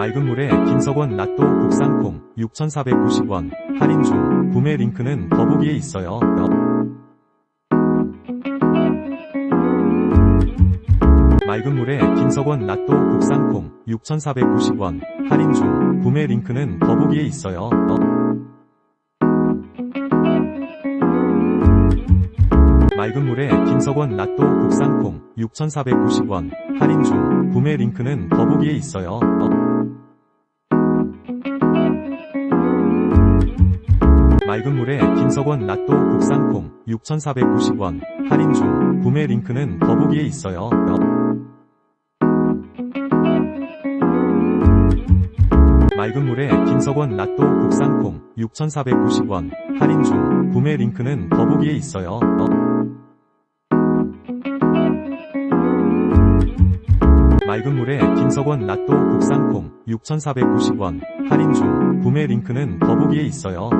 맑은 물에 김석원 낫또 국산콩 6,490원 할인 중 구매 링크는 더보기에 있어요. 맑은 물에 김석원 낫또 국산콩 6,490원 할인 중 구매 링크는 더보기에 있어요. 맑은 물에 김석원 낫또 국산콩 6,490원 할인 중 구매 링크는 더보기에 있어요. 맑은 물에 김석원 낫또 국산콩 6,490원 할인 중 구매 링크는 더보기에 있어요. 맑은 물에 김석원 낫또 국산콩 6,490원 할인 중 구매 링크는 더보기에 있어요. 맑은 물에 김석원 낫또 국산콩 6,490원 할인 중 구매 링크는 더보기에 있어요.